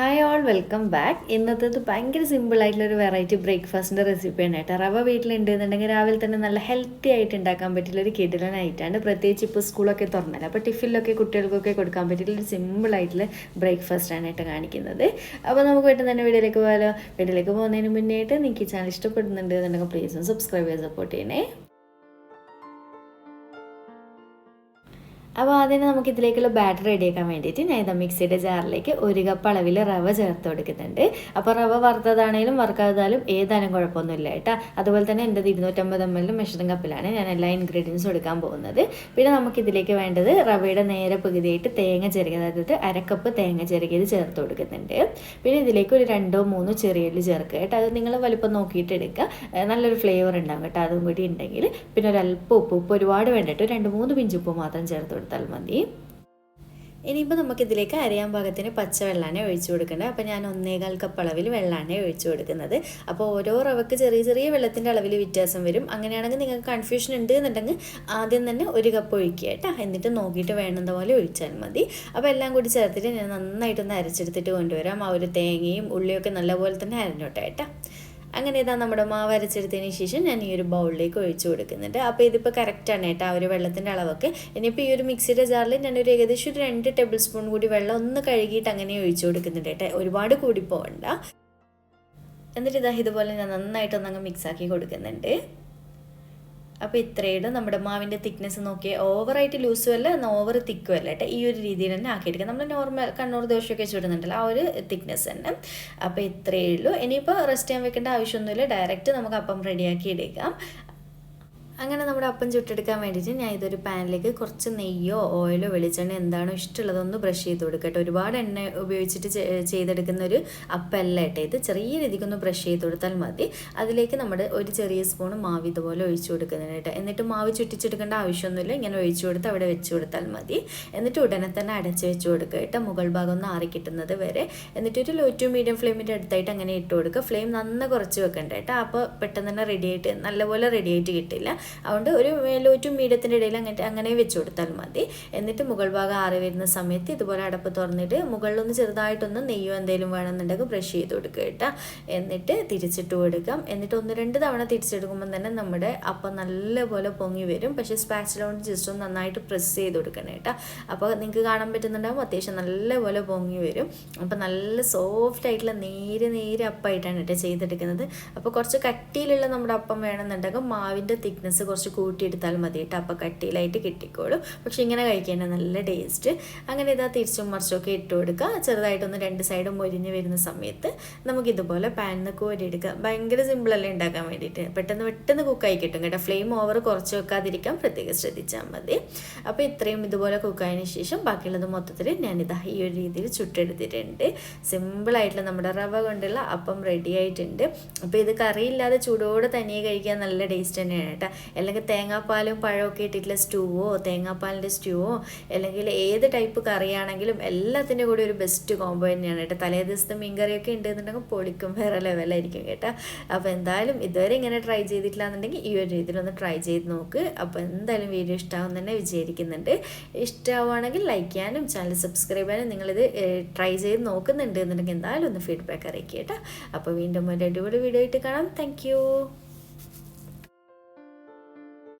Hi all welcome back ഇന്നത്തേത് ഭയങ്കര ഒരു വെറൈറ്റി ബ്രേക്ക്ഫാസ്റ്റിന്റെ റെസിപ്പിയാണ് കേട്ടോ. റവ വീട്ടിലുണ്ടെന്നുണ്ടെങ്കിൽ രാവിലെ തന്നെ നല്ല ഹെൽത്തി ആയിട്ട് ഉണ്ടാക്കാൻ പറ്റിയുള്ള ഒരു കിടിലനായിട്ടാണ് പ്രത്യേകിച്ച് ഇപ്പോൾ സ്കൂളൊക്കെ തുറന്നല്ലോ. അപ്പോൾ ടിഫിനിലൊക്കെ കുട്ടികൾക്കൊക്കെ കൊടുക്കാൻ പറ്റിയുള്ള ഒരു സിമ്പിൾ ആയിട്ടുള്ള ബ്രേക്ക്ഫാസ്റ്റ് ആണ് കേട്ടോ കാണിക്കുന്നത്. അപ്പോൾ നമുക്ക് പെട്ടെന്ന് തന്നെ വീഡിയോയിലേക്ക് പോകാലോ വീട്ടിലേക്ക് പോകുന്നതിന് മുന്നേ ആയിട്ട് നിങ്ങൾക്ക് ചാനൽ ഇഷ്ടപ്പെടുന്നുണ്ട് എന്നുണ്ടെങ്കിൽ പ്ലീസ് ഒന്ന് സബ്സ്ക്രൈബ് ചെയ്ത് സപ്പോർട്ട് ചെയ്യണേ. അപ്പോൾ ആദ്യം നമുക്ക് ഇതിലേക്കുള്ള ബാറ്റർ റെഡിയാക്കാൻ വേണ്ടിയിട്ട് ഞാൻ ഇതാ മിക്സിയുടെ ജാറിലേക്ക് ഒരു കപ്പ് അളവിൽ റവ ചേർത്ത് കൊടുക്കുന്നുണ്ട്. അപ്പോൾ റവ വറുത്തതാണേലും വറുക്കാതാലും ഏതായാലും കുഴപ്പമൊന്നുമില്ല കേട്ടോ. അതുപോലെ തന്നെ എന്റെ ഇരുന്നൂറ്റമ്പത് എം എല്ലും മെഷറിംഗ് കപ്പിലാണ് ഞാൻ എല്ലാ ഇൻഗ്രീഡിയൻസും എടുക്കാൻ പോകുന്നത്. പിന്നെ നമുക്ക് ഇതിലേക്ക് വേണ്ടത് റവയുടെ നേരെ പകുതിയായിട്ട് തേങ്ങ ചെറുകിയത് അതായത് അരക്കപ്പ് തേങ്ങ ചെറുകിയത് ചേർത്ത് കൊടുക്കുന്നുണ്ട്. പിന്നെ ഇതിലേക്ക് ഒരു രണ്ടോ മൂന്നോ ചെറിയുള്ളി ചേർക്കുക കേട്ടോ. അത് നിങ്ങൾ വലിപ്പം നോക്കിയിട്ട് എടുക്കുക. നല്ലൊരു ഫ്ലേവർ ഉണ്ടാകും കേട്ടോ. അതും കൂടി ഉണ്ടെങ്കിൽ. പിന്നെ ഒരു അല്പം ഉപ്പ്. ഉപ്പ് ഒരുപാട് വേണ്ടിയിട്ട് രണ്ട് മൂന്ന് പിഞ്ചുപ്പ് മാത്രം ചേർത്ത് കൊടുത്താൽ മതി. ഇനിയിപ്പോൾ നമുക്കിതിലേക്ക് അരിയാൻ പാകത്തിന് പച്ച പച്ചവെള്ളമാണ് ഒഴിച്ചു കൊടുക്കേണ്ടത്. അപ്പോൾ ഞാൻ ഒന്നേകാൽ കപ്പ് അളവിൽ വെള്ളാനെ ഒഴിച്ചു കൊടുക്കുന്നത്. അപ്പോൾ ഓരോ റവക്ക് ചെറിയ ചെറിയ വെള്ളത്തിന്റെ അളവിൽ വ്യത്യാസം വരും. അങ്ങനെയാണെങ്കിൽ നിങ്ങൾക്ക് കൺഫ്യൂഷൻ ഉണ്ട് എന്നുണ്ടെങ്കിൽ ആദ്യം തന്നെ ഒരു കപ്പ് ഒഴിക്കുക കേട്ടോ. എന്നിട്ട് നോക്കിയിട്ട് വേണ്ടുന്ന പോലെ ഒഴിച്ചാൽ മതി. അപ്പോൾ എല്ലാം കൂടി ചേർത്തിട്ട് ഞാൻ നന്നായിട്ടൊന്ന് അരച്ചെടുത്തിട്ട് കൊണ്ടുവരാം. ആ ഒരു തേങ്ങയും ഉള്ളിയൊക്കെ നല്ലപോലെ തന്നെ അരഞ്ഞോട്ടെ കേട്ടോ. അങ്ങനെ ഇതാ നമ്മുടെ മാവ് അരച്ചെടുത്തതിന് ശേഷം ഞാൻ ഈ ഒരു ബൗളിലേക്ക് ഒഴിച്ചു കൊടുക്കുന്നുണ്ട്. അപ്പോൾ ഇതിപ്പോൾ കറക്റ്റാണ് കേട്ടോ ആ ഒരു വെള്ളത്തിന്റെ അളവൊക്കെ. ഇനിയിപ്പോൾ ഈ ഒരു മിക്സിയുടെ ജാറിൽ ഞാനൊരു ഏകദേശം ഒരു രണ്ട് ടേബിൾ സ്പൂൺ കൂടി വെള്ളം ഒന്ന് കഴുകിയിട്ട് അങ്ങനെ ഒഴിച്ചു കൊടുക്കുന്നുണ്ട് കേട്ടോ. ഒരുപാട് കൂടി പോകണ്ട എന്നിട്ട് ഇതാ ഇതുപോലെ ഞാൻ നന്നായിട്ടൊന്നങ്ങ് മിക്സാക്കി കൊടുക്കുന്നുണ്ട്. അപ്പോൾ ഇത്രയുടെ നമ്മുടെ മാവിന്റെ തിക്നെസ് നോക്കിയാൽ ഓവറായിട്ട് ലൂസും അല്ല എന്നാൽ ഓവർ തിക്കും അല്ല കേട്ടോ. ഈ ഒരു രീതിയിൽ തന്നെ ആക്കിയെടുക്കുക നമ്മൾ നോർമൽ കണ്ണൂർ ദോശയൊക്കെ ചുടുന്നുണ്ടല്ലോ ആ ഒരു തിക്നെസ് തന്നെ. അപ്പോൾ ഇത്രയേ ഉള്ളൂ. ഇനിയിപ്പോൾ റെസ്റ്റ് ചെയ്യാൻ വെക്കേണ്ട ആവശ്യമൊന്നുമില്ല. ഡയറക്റ്റ് നമുക്ക് അപ്പം റെഡിയാക്കി എടുക്കാം. അങ്ങനെ നമ്മുടെ അപ്പം ചുട്ടെടുക്കാൻ വേണ്ടിയിട്ട് ഞാൻ ഇതൊരു പാനിലേക്ക് കുറച്ച് നെയ്യോ ഓയിലോ വെളിച്ചെണ്ണ എന്താണോ ഇഷ്ടമുള്ളതൊന്ന് ബ്രഷ് ചെയ്ത് കൊടുക്കട്ടെ ഒരുപാട് എണ്ണ ഉപയോഗിച്ചിട്ട് ചെയ്തെടുക്കുന്ന ഒരു അപ്പല്ല കേട്ടോ ഇത്. ചെറിയ രീതിക്കൊന്ന് ബ്രഷ് ചെയ്ത് കൊടുത്താൽ മതി. അതിലേക്ക് നമ്മൾ ഒരു ചെറിയ സ്പൂൺ മാവ് ഇതുപോലെ ഒഴിച്ചു കൊടുക്കുന്നുണ്ട് കേട്ടോ. എന്നിട്ട് മാവ് ചുറ്റിച്ചെടുക്കേണ്ട ആവശ്യമൊന്നുമില്ല. ഇങ്ങനെ ഒഴിച്ചു കൊടുത്ത് അവിടെ വെച്ച് കൊടുത്താൽ മതി. എന്നിട്ട് ഉടനെ തന്നെ അടച്ച് വെച്ച് കൊടുക്കുക കേട്ടോ. മുകൾ ഭാഗം ഒന്ന് ആറി കിട്ടുന്നത് വരെ. എന്നിട്ട് ഒരു ലോ മീഡിയം ഫ്ലെയിമിന്റെ അടുത്തായിട്ട് അങ്ങനെ ഇട്ട് കൊടുക്കുക ഫ്ലെയിം നന്ന കുറച്ച് വെക്കണ്ട കേട്ടോ. അപ്പോൾ പെട്ടെന്ന് തന്നെ റെഡി ആയിട്ട് നല്ലപോലെ റെഡിയായിട്ട് കിട്ടില്ല. അതുകൊണ്ട് ഒരു ലോ മീഡിയത്തിന്റെ ഇടയിൽ അങ്ങനെ അങ്ങനെ വെച്ച് കൊടുത്താൽ മതി. എന്നിട്ട് മുകൾ ഭാഗം ആറി വരുന്ന സമയത്ത് ഇതുപോലെ അടപ്പ് തുറന്നിട്ട് മുകളിലൊന്ന് ചെറുതായിട്ടൊന്ന് നെയ്യോ എന്തെങ്കിലും വേണമെന്നുണ്ടെങ്കിൽ ബ്രഷ് ചെയ്ത് കൊടുക്കുക കേട്ടോ. എന്നിട്ട് തിരിച്ചിട്ട് കൊടുക്കാം. എന്നിട്ട് ഒന്ന് രണ്ട് തവണ തിരിച്ചെടുക്കുമ്പോൾ തന്നെ നമ്മുടെ അപ്പം നല്ലപോലെ പൊങ്ങി വരും. പക്ഷേ സ്പാച്ചിലോണ്ട് ജസ്റ്റ് ഒന്ന് നന്നായിട്ട് പ്രസ് ചെയ്ത് കൊടുക്കണം കേട്ടോ. അപ്പോൾ നിങ്ങൾക്ക് കാണാൻ പറ്റുന്നുണ്ടാകും അത്യാവശ്യം നല്ലപോലെ പൊങ്ങി വരും. അപ്പോൾ നല്ല സോഫ്റ്റ് ആയിട്ടുള്ള നേര് നേര് അപ്പമായിട്ടാണ് കേട്ടോ ചെയ്തെടുക്കുന്നത്. അപ്പോൾ കുറച്ച് കട്ടിയിലുള്ള നമ്മുടെ അപ്പം വേണമെന്നുണ്ടെങ്കിൽ മാവിന്റെ തിക്നെസ് കുറച്ച് കൂട്ടിയെടുത്താൽ മതി കേട്ടോ അപ്പോൾ കട്ടിയിലായിട്ട് കിട്ടിക്കോളും. പക്ഷേ ഇങ്ങനെ കഴിക്കേണ്ട നല്ല ടേസ്റ്റ് അങ്ങനെ ഇതാ തിരിച്ചും മറിച്ചൊക്കെ ഇട്ട് കൊടുക്കുക. ചെറുതായിട്ടൊന്ന് രണ്ട് സൈഡും മൊരിഞ്ഞ് വരുന്ന സമയത്ത് നമുക്ക് ഇതുപോലെ പാനിന്ന് കോരിയെടുക്കുക ഭയങ്കര സിമ്പിളല്ലേ ഉണ്ടാക്കാൻ വേണ്ടിയിട്ട്. പെട്ടെന്ന് പെട്ടെന്ന് കുക്കായി കിട്ടും കേട്ടോ. ഫ്ലെയിം ഓവർ കുറച്ച് വെക്കാതിരിക്കാൻ പ്രത്യേകം ശ്രദ്ധിച്ചാൽ മതി. അപ്പോൾ ഇത്രയും ഇതുപോലെ കുക്കായതിന് ശേഷം ബാക്കിയുള്ളത് മൊത്തത്തിൽ ഞാനിതാ ഈ ഒരു രീതിയിൽ ചുട്ടെടുത്തിട്ടുണ്ട്. സിമ്പിളായിട്ടുള്ള നമ്മുടെ റവ കൊണ്ടുള്ള അപ്പം റെഡി ആയിട്ടുണ്ട്. അപ്പോൾ ഇത് കറിയില്ലാതെ ചൂടോടെ തനിയെ കഴിക്കാൻ നല്ല ടേസ്റ്റ് തന്നെയാണ് കേട്ടോ. അല്ലെങ്കിൽ തേങ്ങാപ്പാലും പഴമൊക്കെ ഇട്ടിട്ടുള്ള സ്റ്റൂവോ തേങ്ങാപ്പാലിന്റെ സ്റ്റൂവോ അല്ലെങ്കിൽ ഏത് ടൈപ്പ് കറിയാണെങ്കിലും എല്ലാത്തിന്റെ കൂടെ ഒരു ബെസ്റ്റ് കോംബോ തന്നെയാണ് കേട്ടോ. തലേ ദിവസത്തെ മീൻ കറിയൊക്കെ ഉണ്ടെന്നുണ്ടെങ്കിൽ പൊളിക്കും വേറെ ലെവലായിരിക്കും കേട്ടോ. അപ്പോൾ എന്തായാലും ഇതുവരെ ഇങ്ങനെ ട്രൈ ചെയ്തിട്ടില്ല എന്നുണ്ടെങ്കിൽ ഈ ഒരു രീതിയിലൊന്ന് ട്രൈ ചെയ്ത് നോക്ക്. അപ്പോൾ എന്തായാലും വീഡിയോ ഇഷ്ടമാവും തന്നെ വിചാരിക്കുന്നുണ്ട്. ഇഷ്ടമാവുകയാണെങ്കിൽ ലൈക്ക് ചെയ്യാനും ചാനൽ സബ്സ്ക്രൈബ് ചെയ്യാനും നിങ്ങളിത് ട്രൈ ചെയ്ത് നോക്കുന്നുണ്ട് എന്നുണ്ടെങ്കിൽ എന്തായാലും ഒന്ന് ഫീഡ്ബാക്ക് അറിയിക്കുക കേട്ടോ. അപ്പോൾ വീണ്ടും ഒരു അടിപൊളി വീഡിയോ ആയിട്ട് കാണാം. താങ്ക്